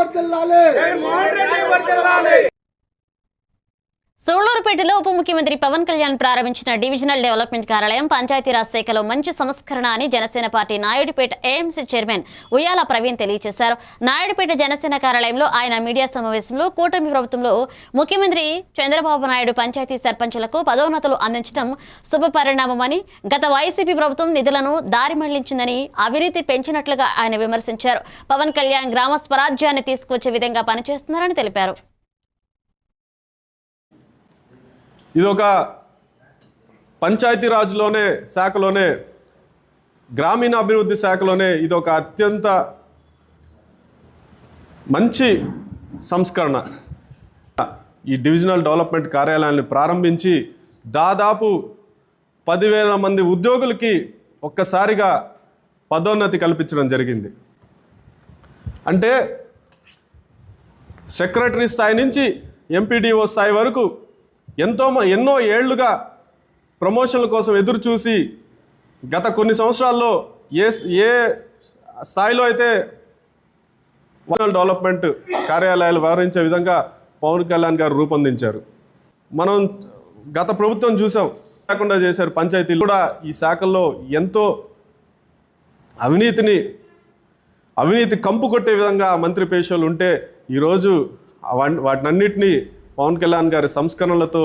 వర్దిల్లాలి. సూళ్ళూరుపేటలో ఉప ముఖ్యమంత్రి పవన్ కళ్యాణ్ ప్రారంభించిన డివిజనల్ డెవలప్మెంట్ కార్యాలయం పంచాయతీరాజ్ శాఖలో మంచి సంస్కరణ అని Janasena party Naidupeta AMC chairman Uyyala Praveen తెలియజేశారు. నాయుడుపేట జనసేన కార్యాలయంలో ఆయన మీడియా సమావేశంలో కూటమి ప్రభుత్వంలో ముఖ్యమంత్రి చంద్రబాబు నాయుడు పంచాయతీ సర్పంచులకు పదోన్నతులు అందించడం శుభ పరిణామమని గత వైసీపీ ప్రభుత్వం నిధులను దారి మళ్ళించిందని అవినీతి పెంచినట్లుగా ఆయన విమర్శించారు. పవన్ కళ్యాణ్ గ్రామ స్వరాజ్యాన్ని తీసుకువచ్చే విధంగా పనిచేస్తున్నారని తెలిపారు. ఇది ఒక పంచాయతీరాజ్లోనే శాఖలోనే గ్రామీణ అభివృద్ధి శాఖలోనే ఇది ఒక అత్యంత మంచి సంస్కరణ. ఈ డివిజనల్ డెవలప్మెంట్ కార్యాలయాన్ని ప్రారంభించి దాదాపు పదివేల మంది ఉద్యోగులకి ఒక్కసారిగా పదోన్నతి కల్పించడం జరిగింది. అంటే సెక్రటరీ స్థాయి నుంచి ఎంపీడీఓ స్థాయి వరకు ఎంతో మ- ఎన్నో ఏళ్ళుగా ప్రమోషన్ల కోసం ఎదురు చూసి గత కొన్ని సంవత్సరాల్లో ఏ ఏ స్థాయిలో అయితే వనల్ డెవలప్మెంట్ కార్యాలయాలు వ్యవహరించే విధంగా పవన్ కళ్యాణ్ గారు రూపొందించారు. మనం గత ప్రభుత్వం చూసాం లేకుండా చేశారు పంచాయతీలు కూడా. ఈ శాఖల్లో ఎంతో అవినీతిని అవినీతి కంపు కొట్టే విధంగా మంత్రి పేషలు ఉంటే ఈరోజు వాటినన్నింటినీ పవన్ కళ్యాణ్ గారి సంస్కరణలతో